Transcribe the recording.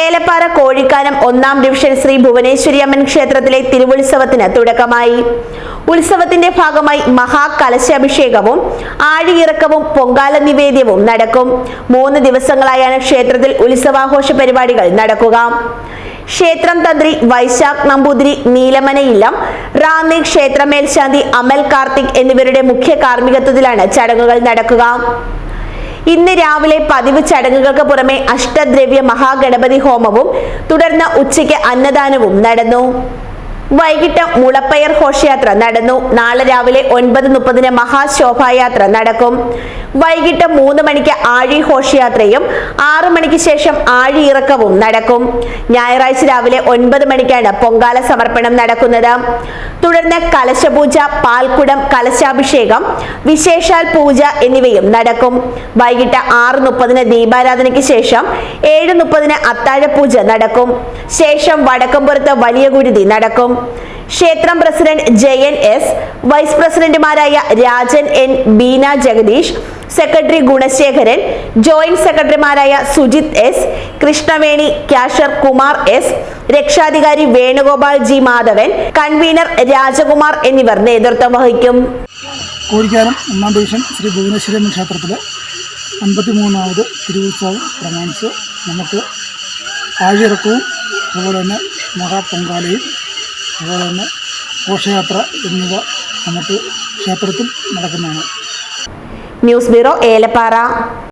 ഏലപ്പാറ കോഴിക്കാനം ഒന്നാം ഡിവിഷൻ ശ്രീ ഭുവനേശ്വരി അമ്മൻ ക്ഷേത്രത്തിലെ തിരുവുത്സവത്തിന് തുടക്കമായി. ഉത്സവത്തിന്റെ ഭാഗമായി മഹാകലശാഭിഷേകവും ആഴിയിറക്കവും പൊങ്കാല നിവേദ്യവും നടക്കും. മൂന്ന് ദിവസങ്ങളായാണ് ക്ഷേത്രത്തിൽ ഉത്സവാഘോഷ പരിപാടികൾ നടക്കുക. ക്ഷേത്രം തന്ത്രി വൈശാഖ് നമ്പൂതിരി നീലമനയില്ലം റാന്നി ക്ഷേത്രമേൽശാന്തി അമൽ കാർത്തിക് എന്നിവരുടെ മുഖ്യ കാർമ്മികത്വത്തിലാണ് ചടങ്ങുകൾ നടക്കുക. ഇന്ന് രാവിലെ പതിവ് ചടങ്ങുകൾക്ക് പുറമെ അഷ്ടദ്രവ്യ മഹാഗണപതി ഹോമവും തുടർന്ന് ഉച്ചയ്ക്ക് അന്നദാനവും നടന്നു. വൈകിട്ട് മുളപ്പയർ ഘോഷയാത്ര നടന്നു. നാളെ രാവിലെ ഒൻപത് മുപ്പതിന് മഹാശോഭായാത്ര നടക്കും. വൈകിട്ട് മൂന്ന് മണിക്ക് ആഴി ഘോഷയാത്രയും ആറു മണിക്ക് ശേഷം ആഴി ഇറക്കവും നടക്കും. ഞായറാഴ്ച രാവിലെ ഒൻപത് മണിക്കാണ് പൊങ്കാല സമർപ്പണം നടക്കുന്നത്. തുടർന്ന് കലശപൂജ പാൽക്കുടം കലശാഭിഷേകം വിശേഷാൽ പൂജ എന്നിവയും നടക്കും. വൈകിട്ട് ആറ് മുപ്പതിന് ദീപാരാധനയ്ക്ക് ശേഷം ഏഴ് മുപ്പതിന് അത്താഴപൂജ നടക്കും. ശേഷം വടക്കമ്പുറത്ത് വലിയ ഗുരുതി നടക്കും. ക്ഷേത്രം പ്രസിഡന്റ് ജയൻ എസ് വൈസ് പ്രസിഡന്റുമാരായ Rajan N Beena Jagadish secretary Gunasekharan joint സെക്രട്ടറിമാരായ Sujith S Krishnaveni cashier Kumar S രക്ഷാധികാരി വേണുഗോപാൽ ജി മാധവൻ കൺവീനർ രാജകുമാർ എന്നിവർ നേതൃത്വം വഹിക്കും. കോഴിക്കാനം ഒന്നാം ഡിവിഷൻ ശ്രീ ഭുവനേശ്വരൻ ക്ഷേത്രത്തിലെ അൻപത്തി മൂന്നാമത് തിരുവുത്സവം പ്രമാണിച്ച് നമുക്ക് ആഴിറക്കവും അതുപോലെ തന്നെ മഹാപൊങ്കാലയും അതുപോലെ തന്നെ ഘോഷയാത്ര എന്നിവ നമുക്ക് ക്ഷേത്രത്തിൽ നടക്കുന്നതാണ്. News bureau Elappara.